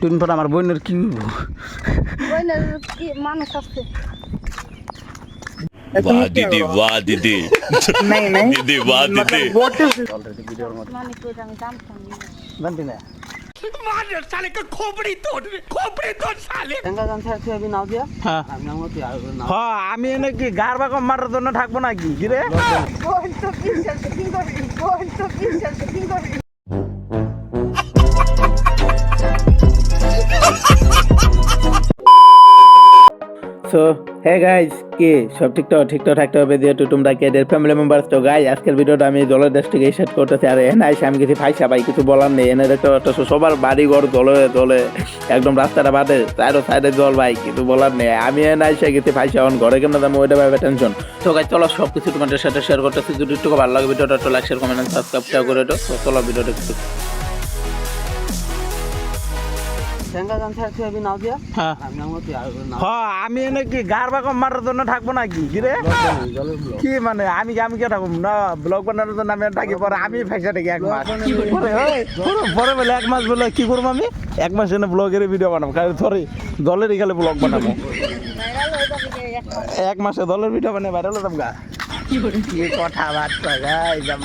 টুন পর আমার বোনের কি হইব? বোনের কি মানুষ আছে वाह दीदी वाह दीदी নাই নাই दीदी वाह दीदी অলরেডি ভিডিওর মধ্যে মানে কই আমি জানতাম না জানতি না হ্যাঁ হ্যাঁ আমি এনে কি গার বাকম মারার জন্য থাকবো নাকি কি রে বোন তো বিশ্বাস কি করি বোন তো বিশ্বাস কি সো হে গাইজ কি? সব ঠিকঠাক ঠিকঠাক থাকতে হবে যেহেতু তোমরা কে দের ফ্যামিলি মেম্বার্স তো গাই আজকের ভিডিওটা আমি জলের দেশ থেকে সেট করতেছি। আর এনে আইসে আমি কিছু ফাইসা পাই কিছু বলার নেই। এনে দেখতে পাচ্ছ, সবার বাড়ি ঘর জলে জলে একদম রাস্তাটা বাদে সাইডে সাইডে জল ভাই, কিছু বলার নেই। আমি এনে আইসে কিছু ফাইসা অন ঘরে কেন দাম ওইটা ভাবে টেনশন তো গাই চলো সব কিছু তোমাদের সাথে শেয়ার করতেছি। যদি একটু ভালো লাগে ভিডিওটা, একটু লাইক শেয়ার কমেন্ট সাবস্ক্রাইব করে তো চলো ভিডিওটা একটু আমি এনে কি গার বাকম মারার জন্য থাকব নাকি? কি রে? কি মানে আমি আমি কে থাকব? না ব্লগ বানানোর জন্য আমি আর থাকি পরে আমি ফাইসা থাকি এক মাস। পরে বলে এক মাস বলে কি করব আমি? এক মাস এনে ব্লগের ভিডিও বানাবো। খালি সরি দলেরই খালি ব্লগ বানাবো। ভাইরাল হয়ে এক মাসে দলের ভিডিও বানিয়ে বাইরে হলাম গা। কি কথা বার্তা গাই যাব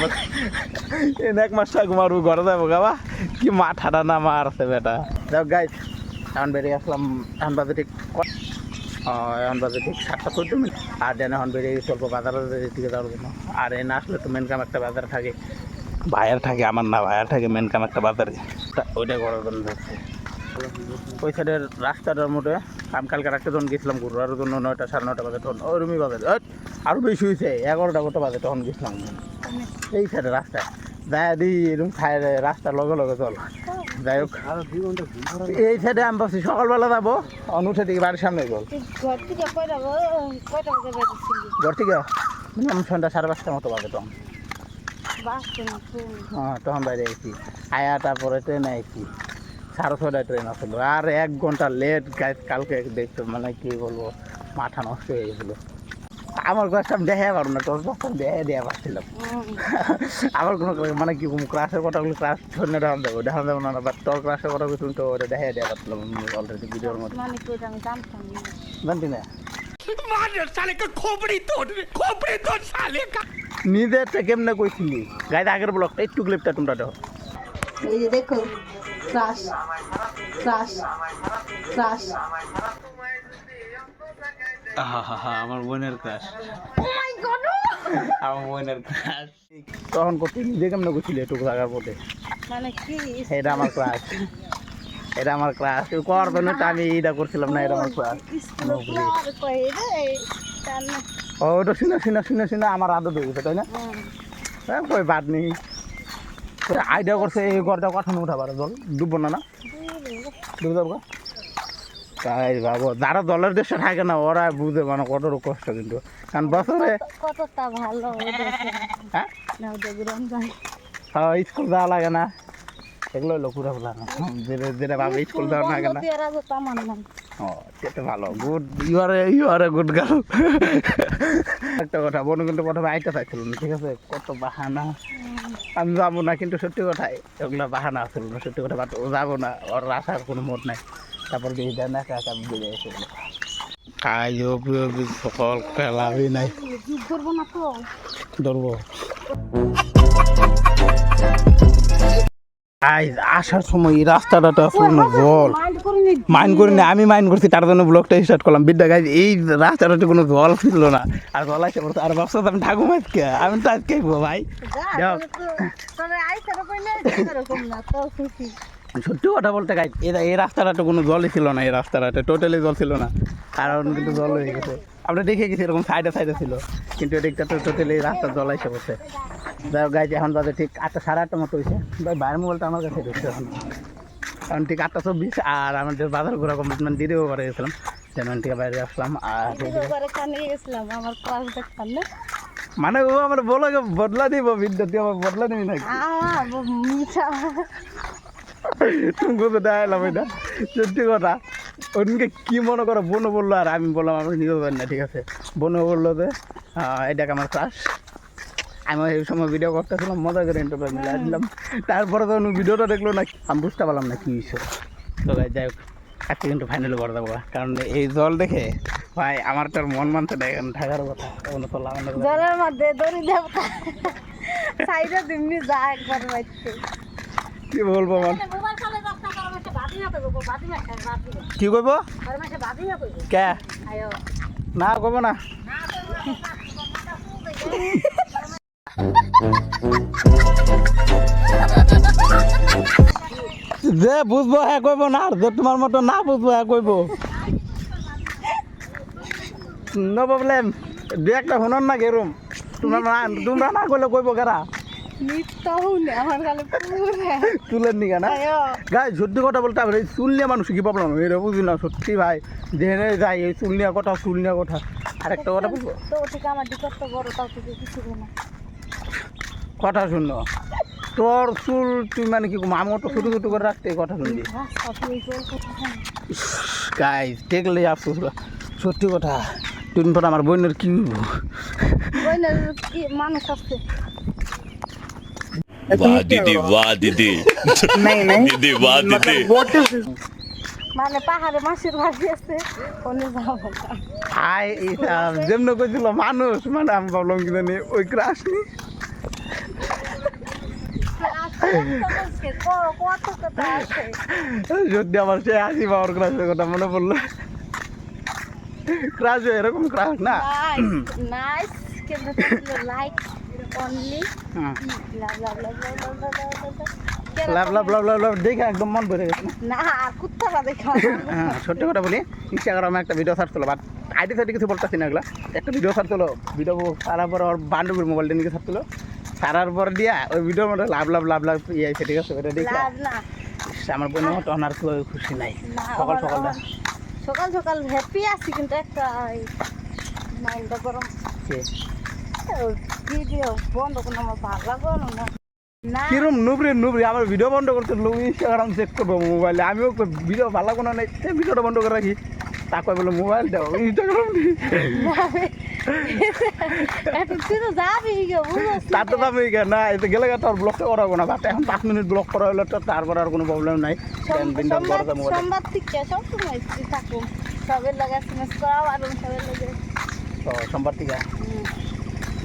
এক মাস থাকব মারবো ঘরে যাব গাবা কি মাথাটা না মারছে বেটা? যাও গাই এখন বেরিয়ে আসলাম এখন বাজে ঠিক এখন বাজে ঠিক সাতটা চোদ্দ মিনিট। আর দেন এখন বেরিয়ে চলবো বাজারের দিকে যাওয়ার জন্য। আর এ না আসলে তো মেন কাম একটা বাজার থাকে। ভাইয়ার থাকে আমার না ভাইয়ার থাকে মেন কাম একটা বাজারে। ওইটা করার জন্য যাচ্ছে। ওই সাইডের রাস্তাটার মধ্যে আমি কালকে রাখতে যখন গেছিলাম ঘুরার জন্য নয়টা সাড়ে নয়টা বাজে তখন। ওরমই বাজে। ওই, আরও বেশি হয়েছে এগারোটা গোটা বাজে তখন গেছিলাম। এই সাইডের রাস্তায়। যাই দিই এরকম সাইডে রাস্তার লগে লগে চল। যাই হোক। এই সাইডে আমি ভাবছি সকালবেলা যাব অনুঠে দিকে বাড়ির সামনে গেল ঘর থেকে? থেকে মিনিমাম সন্ধ্যা সাড়ে পাঁচটার মতো বাজে তখন। হ্যাঁ তখন বাইরে আইছি। আয়া তারপরে ট্রেনে আইছি। সাড়ে ছটায় ট্রেন আসলো। আর এক ঘণ্টা লেট কালকে দেখতো মানে কি বলব, মাথা নষ্ট হয়ে গেছিল। আমার আমি দেখা পারব না তোর আমি দেখা দেওয়া পারছিলাম। আমার কোনো মানে কি ক্লাসের কথাগুলো ক্লাস শূন্য দেখান দেবো দেখান দেবো না বাট তোর ক্লাসের কথাগুলো তুমি তো ওটা দেখা দেওয়া পারছিলাম অলরেডি ভিডিওর মধ্যে। জানতি না? নিজেরটা কেমনে কইছিলি? গাইতে আগের ব্লকটা একটু ক্লিপটা তোমরা দেখো এই যে দেখো ক্রাশ ক্রাশ ক্রাশ আমার বোনের ক্লাস ও মাই গড আমার বোনের ক্লাস তখন করতে নিজে কেমনে কইছিলি একটু জায়গার মধ্যে? মানে কি? এটা আমার ক্লাস এটা আমার ক্লাস জন্য তো আমি এটা করছিলাম না এটা আমার ক্লাস ও ওটা শুনে শুনে শুনে শুনে আমার আদত হয়ে গেছে তাই না? হ্যাঁ কই বাদ নেই। আইডিয়া করছে এই ঘরটা কথা উঠাবার জল ডুববো না না? ডুবে যাব তাই ভাবো যারা দলের দেশে থাকে না ওরা বুঝে মানে কত কষ্ট কিন্তু। কারণ বছরে কতটা ভালো হ্যাঁ? হ্যাঁ স্কুল যাওয়া লাগে না। এগুলো হলো ঘুরে ফেলা না। যেটা যেটা ভাবে স্কুল যাওয়া লাগে না। নাম ও সেটা ভালো। Good you are you are good girl একটা কথা বোন কিন্তু প্রথমে আইতে চাইছিল না ঠিক আছে? কত বাহানা। আমি যাব না কিন্তু সত্যি কথাই এগুলো বাহানা আসছিল না সত্যি কথা বাট ও যাব না। ওর আসার কোনো মোট নাই। তারপর দিয়ে দেয় না এসেছিল কাজ সকল খেলাবি নাই। করব না তো ধরবো। আই আসার সময় এই রাস্তাটা তো আসলে জল। মাইন্ড করিনি মাইন্ড করি না আমি মাইন্ড করছি তার জন্য ব্লগটা স্টার্ট করলাম। বিদ্যা গাইজ এই রাস্তাটাতে কোনো জল ছিল না। আর জল আসে পড়তো আর ভাবছ আমি ঠাকুর আজকে আমি তো আজকে ভাই। তো সত্যি কথা বলতে গাই এই রাস্তাটা রাস্তাটাতে কোনো জলই ছিল না এই রাস্তাটাতে টোটালি জল ছিল না। কারণ কিন্তু জল হয়ে গেছে। আমরা দেখে গেছি এরকম সাইডে সাইডে ছিল কিন্তু এদিকটা তো টোটালি রাস্তা জল এসে পড়ছে। যাই হোক গাইজ এখন বাজে ঠিক আটটা সাড়ে আটটা মতো হয়েছে। ভাই বাইরের মোবাইলটা আমার কাছে ঢুকছে এখন। কারণ ঠিক আটটা চব্বিশ আর আমাদের বাজার ঘোরা কমপ্লিট মানে দিদিও করে গেছিলাম যেন থেকে বাইরে আসলাম আর গেছিলাম আমার ক্লাস দেখতাম না? মানে ও আমার বলো বদলা দিব বিদ্যুৎ আমার বদলা দিবি নাকি? তুমি বুঝতে দেখালাম এটা সত্যি কথা ওদিনকে কি মনে করো বোনও বলল আর আমি বললাম আমি নিজেও জানি না ঠিক আছে বোনও বলল যে এটাকে আমার ক্লাস আমি এই সময় ভিডিও করতেছিলাম মজা করে ইন্টারভিউ মিলাই দিলাম তারপরে যখন ভিডিওটা দেখল না আমি বুঝতে পারলাম না কি হয়েছে তো যাই হোক আজকে কিন্তু ফাইনালি করে দেবো কারণ এই জল দেখে ভাই আমার তো মন মানতে নেই কারণ ঢাকার কথা কোনো তো লাগানোর কথা জলের মধ্যে দড়ি দেবতা সাইডে দিমনি যা একবার বাইতে কি বলব রাস্তা কইবো কি কইবো? কে? না করব না। যে বুঝব হ্যাঁ কইব না, আর যে তোমার মতো না বুঝব হ্যাঁ কইব। নো প্রবলেম দু একটা শুনন না গেরুম। তোমরা না তোমরা না কইলে কইব কেরা? নিকা না গাই সত্যি কথা বলতে হবে এই চুল নিয়ে মানুষ কি প্রবলেম এটা বুঝি না সত্যি ভাই। যেখানে যাই এই চুল নিয়ে কথা চুল নিয়ে কথা। আরেকটা কথা বলব? শুনো। তোর চুল তুই মানে কি আমি তো ছোটো ছোটো করে রাখতে কথা শুনবি? গাই দেখলে আফসোস হয়। সত্যি কথা পর আমার বোনের কি বইনের কি মানুষ আছে। वाह दीदी वाह दीदी दीदी वाह दीदी মানে পাহাড়ে মাসির বাড়ি আছে ওনে যাবো না। আই যেমন কইছিল মানুষ মানে আমি ভাবলাম কি জানি ওই ক্রাশ নি আজকে ক- কত কথা আছে সত্যি আমার সে হাসি পাওয়ার ক্রাশের কথা মনে পড়লো ক্রাশ এরকম ক্রাশ না নাইস নাইস কিন্তু লাইক অনলি লাভ লাভ লাভ লাভ লাভ লাভ লাভ লাভ দেখে একদম মন ভরে গেছে না কুত্তাটা দেখা হ্যাঁ সত্যি কথা বলি ইনস্টাগ্রামে একটা ভিডিও সার্চ করল বাট আইডি সাইডি কিছু বলতেছি না এগুলো একটা ভিডিও সার্চ করল ভিডিও সারার পর ওর বান্ধবীর মোবাইলটা নিয়ে সার্চ করল সারার পর দিয়া ওই ভিডিওর মধ্যে লাভ লাভ লাভ লাভ ইয়ে আছে ঠিক আছে ওটা দেখে আমার বোনের মতো অনার খুশি নাই সকাল আমার- সকাল সকাল হ্যাপি আছি কিন্তু একটা মাইন্ডটা গরম? ভিডিও বন্ধ কোনো আমার ভালো লাগল না কিরম নুবরি নুবরি আমার ভিডিও বন্ধ করতে লোক ইনস্টাগ্রাম চেক করব মোবাইলে আমিও ভিডিও ভালো কোনো নেই ভিডিওটা বন্ধ করে রাখি। তাকে বলে মোবাইল দাও ইনস্টাগ্রাম তার তো আমি না এতে গেলে তোর ব্লকটা করাবো না। বাট এখন পাঁচ মিনিট ব্লক করা হলে তো তারপর আর কোনো প্রবলেম নাই। সোমবার থেকে সবসময় তুই থাকুন সবের লাগে করাও আর সবের লাগে সোমবার থেকে?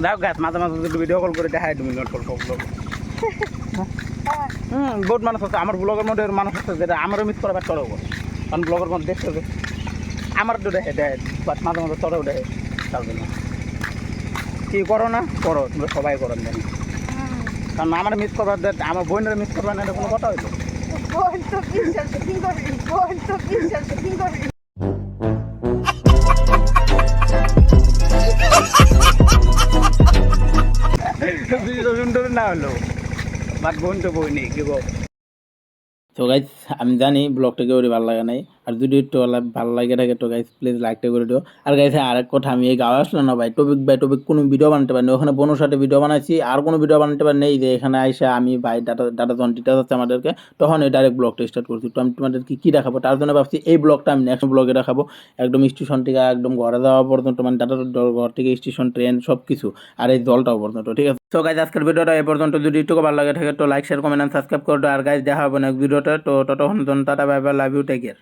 যাও গাছ মাঝে মাঝে ভিডিও কল করে দেখাই তুমি নোট কল ব্লগ হুম, বহুত মানুষ আছে। আমার ব্লগের মধ্যে মানুষ আছে যেটা আমারও মিস করা চড়াও করে কারণ ব্লগের মধ্যে দেখতে হবে। আমার তো দেখে দেয় বাট মাঝে মাঝে চড়াও দেয় তার জন্য। কি করো না, করো, তোমরা সবাই করো, জানি। কারণ আমার মিস করবার আমার বোনের মিস করবার না কোনো কথা হইল? না হলো। বাট বোন তো বই কি তো গাইজ আমি জানি ব্লগটাকে ওরে ভালো লাগে নাই। আর যদি একটু ভালো- ভালো লাগে থাকে তো গাইস প্লিজ লাইকটা করে দিও। আর গাইজ আরেক কথা, আমি এই গাওয়া আসলো না ভাই টপিক বাই টপিক কোনো ভিডিও বানাতে পারিনি। ওখানে বোনের সাথে ভিডিও বানাইছি, আর কোনো ভিডিও বানাতে পারিনি। যে এখানে আইসা আমি ভাই ডাটা ডাটা যখন ডিটেলস আছে আমাদেরকে, তখন এই ডাইরেক্ট ব্লগটা স্টার্ট করছি। তো আমি তোমাদেরকে কী দেখাবো? তার জন্য ভাবছি এই ব্লগটা আমি নেক্সট ব্লগে দেখাবো। একদম স্টেশন থেকে একদম ঘরে যাওয়া পর্যন্ত মানে ডাটা ঘর থেকে স্টেশন ট্রেন সব কিছু আর এই জলটাও পর্যন্ত, ঠিক আছে? তো গাইজ আজকের ভিডিওটা এই পর্যন্ত। যদি একটু ভালো লাগে থাকে তো লাইক শেয়ার কমেন্ট সাবস্ক্রাইব করো আর গাইজ দেখা হবে নেক্সট ভিডিওটা তো ততক্ষণ tata bye bye love you take care